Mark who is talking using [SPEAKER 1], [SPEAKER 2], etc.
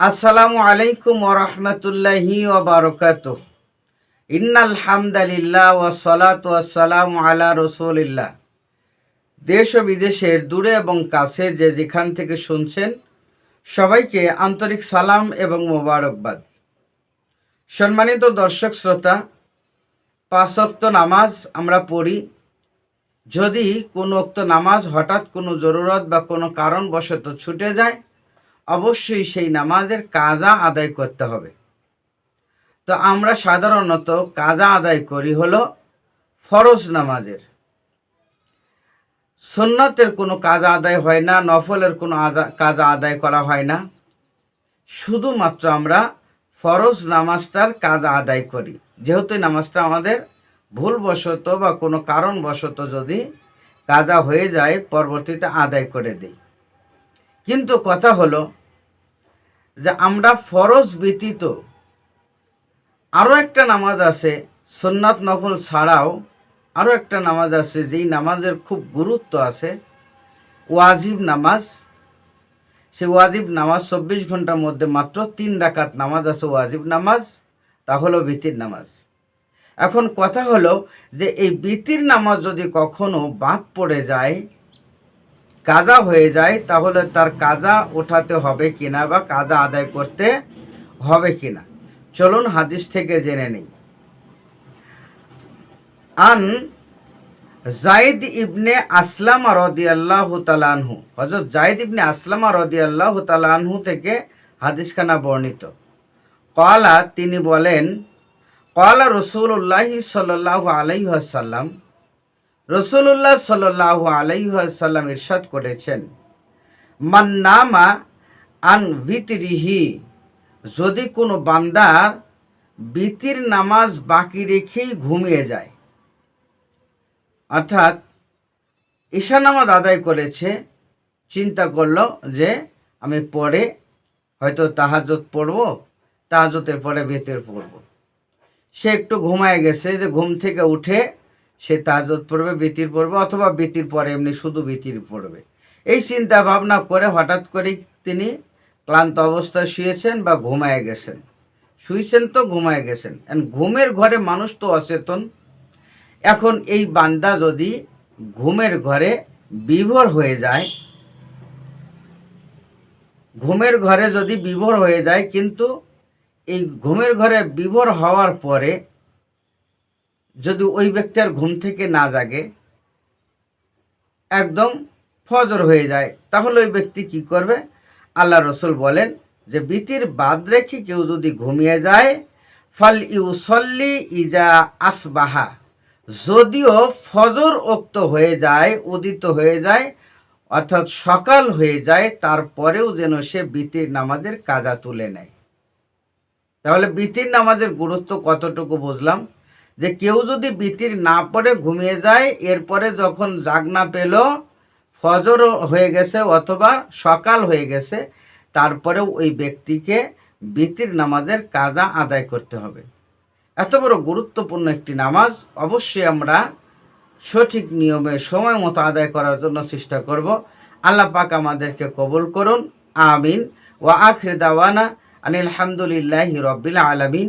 [SPEAKER 1] আসসালামু আলাইকুম ওরহমতুল্লাহি ওবরকাত ইন্নাল হামদালিল্লাহ ও সলাত ওয়াসালাম আলা রসুলিল্লাহ। দেশ ও বিদেশের দূরে এবং কাছে যে যেখান থেকে শুনছেন, সবাইকে আন্তরিক সালাম এবং মোবারকবাদ। সম্মানিত দর্শক শ্রোতা পাঁচক্ত নামাজ আমরা পড়ি। যদি কোনো উক্ত নামাজ হঠাৎ কোনো জরুরত বা কোনো কারণবশত ছুটে যায় অবশ্যই সেই নামাজের কাজা আদায় করতে হবে। তো আমরা সাধারণত কাজা আদায় করি হলো ফরজ নামাজের। সুন্নতের কোনো কাজা আদায় হয় না, নফলের কোনো কাজা আদায় করা হয় না। শুধুমাত্র আমরা ফরজ নামাজটার কাজা আদায় করি। যেহেতু নামাজটা আমাদের ভুলবশত বা কোনো কারণবশত যদি কাজা হয়ে যায়, পরবর্তীতে আদায় করে দিই। কিন্তু কথা হলো যে আমরা ফরজ ব্যতীত আরও একটা নামাজ আছে, সুন্নাত নফল ছাড়াও আরও একটা নামাজ আছে, যেই নামাজের খুব গুরুত্ব আছে, ওয়াজিব নামাজ। সেই ওয়াজিব নামাজ চব্বিশ ঘণ্টার মধ্যে মাত্র তিন রাকাত নামাজ আছে, ওয়াজিব নামাজ তা হলো বিতির নামাজ। এখন কথা হলো যে এই বিতির নামাজ যদি কখনো বাদ পড়ে যায় কাজা হয়ে যায়, তাহলে তার কাজা ওঠাতে হবে কিনা বা কাজা আদায় করতে হবে কিনা? চলুন হাদিস থেকে জেনে নেই। আন জাইদ ইবনে আসলাম রদি রদিয়াল্লাহ তালানহু হজরত জাইদ ইবনে আসলাম রদিয়াল্লাহ তালানহু থেকে হাদিসখানা বর্ণিত। কলা তিনি বলেন কলা রসুল্লাহ সাল্লাহ আলাইসাল্লাম রসুল্লাহ সাল্লাহ আলাইসাল্লাম ইরশাদ করেছেন মান্নামা আন ভিতরিহি যদি কোনো বান্দার বিতির নামাজ বাকি রেখেই ঘুমিয়ে যায়, অর্থাৎ ঈশা নামাজ আদায় করেছে, চিন্তা করল যে আমি পরে হয়তো তাহাজত পড়ব তাহাজতের পরে বেতের পড়ব। সে একটু ঘুমায় গেছে, যে ঘুম থেকে উঠে সে তাহাজত পড়বে, বেতির পড়বে, অথবা বেতির পরে এমনি শুধু বেতির পড়বে। এই চিন্তা ভাবনা করে হঠাৎ করেই তিনি ক্লান্ত অবস্থায় শুয়েছেন বা ঘুমায় গেছেন। শুয়েছেন তো, ঘুমায় গেছেন। ঘুমের ঘরে মানুষ তো অচেতন। এখন এই বান্দা যদি ঘুমের ঘরে বিভোর হয়ে যায়, ঘুমের ঘরে যদি বিভোর হয়ে যায়, কিন্তু এই ঘুমের ঘরে বিভোর হওয়ার পরে যদি ওই ব্যক্তির ঘুম থেকে না জাগে, একদম ফজর হয়ে যায়, তাহলে ওই ব্যক্তি কি করবে? আল্লাহ রসুল বলেন যে বিতির বাদ রেখে কেউ যদি ঘুমিয়ে যায়, ফল ইউসল্লি ইজা আসবাহা। যদিও ফজর উক্ত হয়ে যায়, উদিত হয়ে যায়, অর্থাৎ সকাল হয়ে যায়, তারপরেও যেন সে বিতির নামাজের কাজা তুলে নেয়। তাহলে বিতির নামাজের গুরুত্ব কতটুকু বুঝলাম? যে কেউ যদি বিতির না পড়ে ঘুমিয়ে যায়, এরপরে যখন জাগনা পেল, ফজর হয়ে গেছে অথবা সকাল হয়ে গেছে, তারপরেও ওই ব্যক্তিকে বিতির নামাজের কাজা আদায় করতে হবে। এত বড় গুরুত্বপূর্ণ একটি নামাজ অবশ্যই আমরা সঠিক নিয়মে, সময় মতো আদায় করার জন্য চেষ্টা করব। আল্লাহ পাক আমাদেরকে কবুল করুন। আমিন। ও আখরে দাওয়ানা আনিল হামদুলিল্লাহি রব্বিল আলমিন।